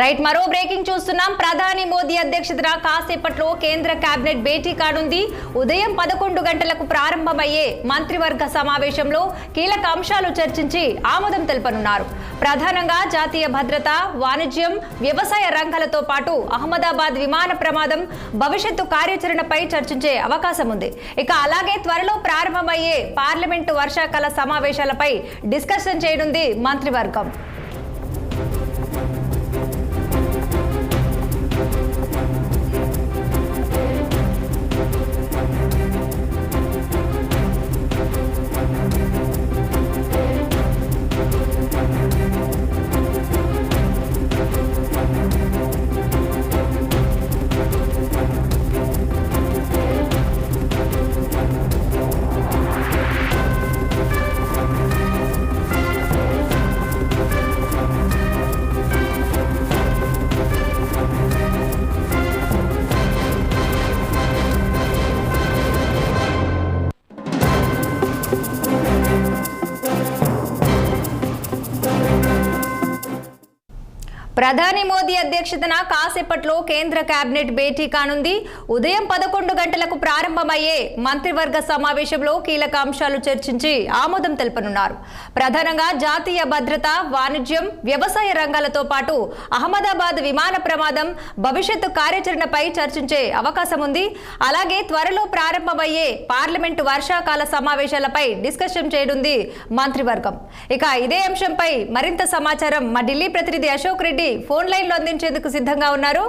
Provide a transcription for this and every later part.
Right మరో breaking చూస్తున్నాం. ప్రధాని మోదీ అధ్యక్షతన కాసేపట్లో కేంద్ర కేబినెట్ భేటీ కానుంది. ఉదయం పదకొండు గంటలకు ప్రారంభమయ్యే మంత్రివర్గ సమావేశంలో కీలక అంశాలు చర్చించి ఆమోదం తెలపనున్నారు. ప్రధానంగా జాతీయ భద్రత వాణిజ్యం వ్యవసాయ రంగాలతో పాటు అహ్మదాబాద్ విమాన ప్రమాదం భవిష్యత్తు కార్యాచరణపై చర్చించే అవకాశం ఉంది. ఇక అలాగే త్వరలో ప్రారంభమయ్యే పార్లమెంటు వర్షాకాల సమావేశాలపై డిస్కషన్ చేయనుంది మంత్రివర్గం. ప్రధాని మోదీ అధ్యక్షతన కాసేపట్లో కేంద్ర కేబినెట్ భేటీ కానుంది. ఉదయం పదకొండు గంటలకు ప్రారంభమయ్యే మంత్రివర్గ సమావేశంలో కీలక అంశాలు చర్చించి ఆమోదం తెలపనున్నారు. ప్రధానంగా జాతీయ భద్రత వాణిజ్యం వ్యవసాయ రంగాలతో పాటు అహ్మదాబాద్ విమాన ప్రమాదం భవిష్యత్తు కార్యాచరణపై చర్చించే అవకాశం ఉంది అలాగే త్వరలో ప్రారంభమయ్యే పార్లమెంటు వర్షాకాల సమావేశాలపై డిస్కషన్ చేయనుంది మంత్రివర్గం. ఇక ఇదే అంశంపై మరింత సమాచారం మా ఢిల్లీ ప్రతినిధి అశోక్ రెడ్డి ఫోన్ లైన్లో అందించేందుకు సిద్ధంగా ఉన్నారు.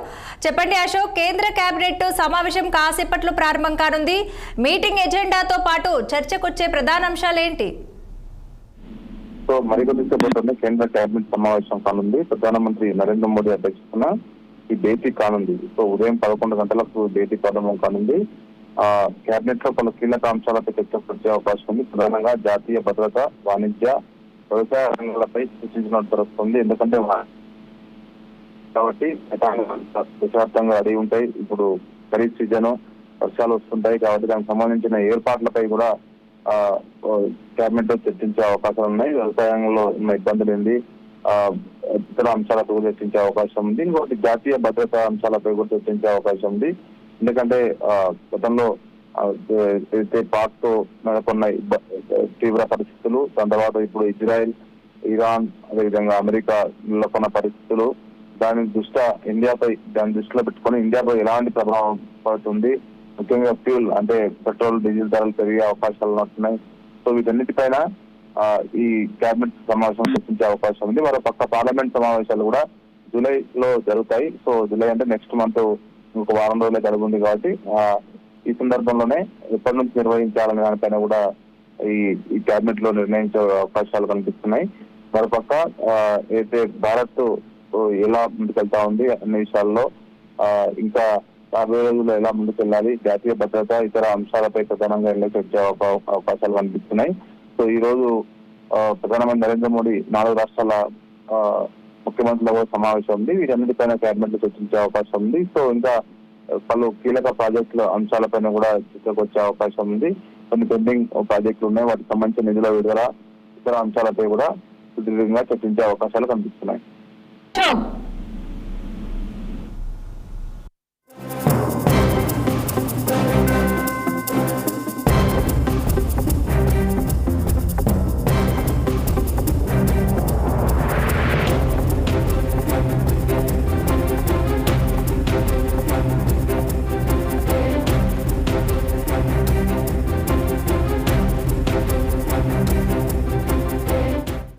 చెప్పండి అశోక్ కేంద్ర కేబినెట్ సమావేశం కాసేపట్లో ప్రారంభం కానుంది. మీటింగ్ ఎజెండాతో పాటు చర్చకొచ్చే ప్రధాన అంశాలు ఏంటి సో మరికొద్దిసేపట్లోనే కేంద్ర కేబినెట్ సమావేశం కానుంది. ప్రధానమంత్రి నరేంద్ర మోడీ అధ్యక్షతన ఈ భేటీ కానుంది. సో ఉదయం పదకొండు గంటలకు భేటీ ప్రారంభం కానుంది. ఆ కేబినెట్లో పలు కీలక అంశాలపై చర్చకొచ్చే అవకాశం ఉంది. ప్రధానంగా జాతీయ భద్రత వాణిజ్య వ్యవసాయ రంగాలపై సూచించినట్టు తెలుస్తుంది ఎందుకంటే కాబట్టి విశాంతంగా అడిగి ఉంటాయి. ఇప్పుడు ఖరీఫ్ సీజన్ వర్షాలు వస్తుంటాయి కాబట్టి దానికి సంబంధించిన ఏర్పాట్లపై కూడా ఆ కేబినెట్లో చర్చించే అవకాశాలు ఉన్నాయి. వ్యవసాయంలో ఉన్న ఇబ్బందులు ఏంది? ఇతర అంశాలపై కూడా చర్చించే అవకాశం ఉంది. ఇంకొకటి జాతీయ భద్రతా అంశాలపై కూడా చర్చించే అవకాశం ఉంది. ఎందుకంటే గతంలో అయితే ఏదైతే పాక్తో నెలకొన్న తీవ్ర పరిస్థితులు దాని తర్వాత ఇప్పుడు ఇజ్రాయెల్ ఇరాన్ అదేవిధంగా అమెరికా నెలకొన్న పరిస్థితులు దాని దృష్ట్యా ఇండియాపై దాని దృష్టిలో పెట్టుకొని ఇండియాపై ఎలాంటి ప్రభావం పడుతుంది? ముఖ్యంగా ఫ్యూల్ అంటే పెట్రోల్ డీజిల్ ధరలు పెరిగే అవకాశాలు ఉంటున్నాయి సో వీటన్నిటిపైన ఈ కేబినెట్ సమావేశం చర్చించే అవకాశం ఉంది. మరో పక్క పార్లమెంట్ సమావేశాలు కూడా జూలై లో జరుగుతాయి. సో జూలై అంటే నెక్స్ట్ మంత్ ఇంకొక వారం రోజులే జరుగుతుంది కాబట్టి ఈ సందర్భంలోనే ఎప్పటి నుంచి నిర్వహించాలనే దానిపైన కూడా ఈ ఈ కేబినెట్లో నిర్ణయించే అవకాశాలు కనిపిస్తున్నాయి. మరోపక్క అయితే భారత్ ఎలా ముందుకెళ్తా ఉంది అన్ని విషయాల్లో ఆ, ఇంకా రాబోయే రోజుల్లో ఎలా ముందుకెళ్ళాలి జాతీయ భద్రత ఇతర అంశాలపై ప్రధానంగా ఎలా చర్చే అవకాశాలు కనిపిస్తున్నాయి. సో ఈ రోజు ఆ, ప్రధానమంత్రి నరేంద్ర మోడీ నాలుగు రాష్ట్రాల ముఖ్యమంత్రులతో సమావేశం ఉంది. వీటన్నిటిపైన కేబినెట్లో చర్చించే అవకాశం ఉంది. సో ఇంకా పలు కీలక ప్రాజెక్టుల అంశాలపైన కూడా చర్చకు వచ్చే అవకాశం ఉంది. కొన్ని పెండింగ్ ప్రాజెక్టులు ఉన్నాయి. వాటికి సంబంధించిన నిధుల విడుదల ఇతర అంశాలపై కూడా సుదీర్ఘంగా చర్చించే అవకాశాలు కనిపిస్తున్నాయి. అశోక్